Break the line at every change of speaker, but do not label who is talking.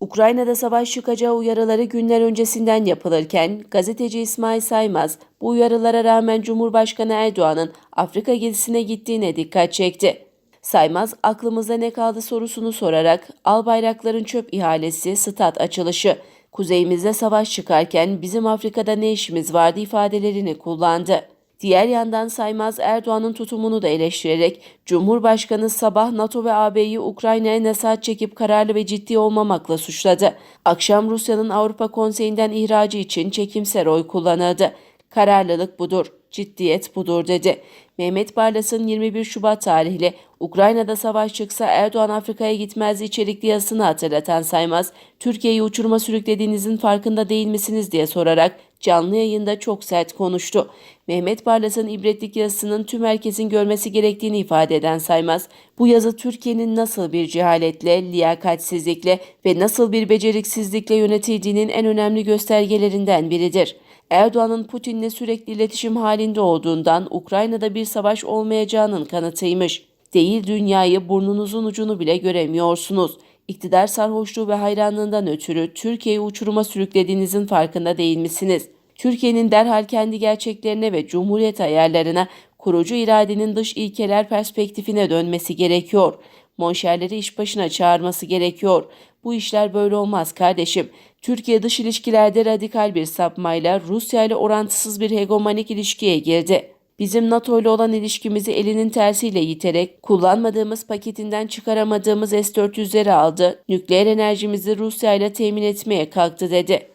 Ukrayna'da savaş çıkacağı uyarıları günler öncesinden yapılırken gazeteci İsmail Saymaz bu uyarılara rağmen Cumhurbaşkanı Erdoğan'ın Afrika gezisine gittiğine dikkat çekti. Saymaz aklımızda ne kaldı sorusunu sorarak Albayrakların çöp ihalesi, stat açılışı, kuzeyimizde savaş çıkarken bizim Afrika'da ne işimiz vardı ifadelerini kullandı. Diğer yandan Saymaz Erdoğan'ın tutumunu da eleştirerek Cumhurbaşkanı sabah NATO ve AB'yi Ukrayna'ya nesahat çekip kararlı ve ciddi olmamakla suçladı. Akşam Rusya'nın Avrupa Konseyi'nden ihracı için çekimser oy kullanıldı. Kararlılık budur, ciddiyet budur dedi. Mehmet Barlas'ın 21 Şubat tarihli Ukrayna'da savaş çıksa Erdoğan Afrika'ya gitmez içerikli yazısını hatırlatan Saymaz, Türkiye'yi uçuruma sürüklediğinizin farkında değil misiniz diye sorarak canlı yayında çok sert konuştu. Mehmet Barlas'ın ibretlik yazısının tüm herkesin görmesi gerektiğini ifade eden Saymaz, bu yazı Türkiye'nin nasıl bir cehaletle, liyakatsizlikle ve nasıl bir beceriksizlikle yönetildiğinin en önemli göstergelerinden biridir. Erdoğan'ın Putin'le sürekli iletişim halinde olduğundan Ukrayna'da bir savaş olmayacağının kanıtıymış. Değil dünyayı burnunuzun ucunu bile göremiyorsunuz. İktidar sarhoşluğu ve hayranlığından ötürü Türkiye'yi uçuruma sürüklediğinizin farkında değil misiniz? Türkiye'nin derhal kendi gerçeklerine ve cumhuriyet ayarlarına, kurucu iradenin dış ilkeler perspektifine dönmesi gerekiyor. Monşerleri iş başına çağırması gerekiyor. Bu işler böyle olmaz kardeşim. Türkiye dış ilişkilerde radikal bir sapmayla Rusya ile orantısız bir hegemonik ilişkiye girdi. Bizim NATO ile olan ilişkimizi elinin tersiyle yiterek kullanmadığımız paketinden çıkaramadığımız S-400'leri aldı. Nükleer enerjimizi Rusya ile temin etmeye kalktı dedi.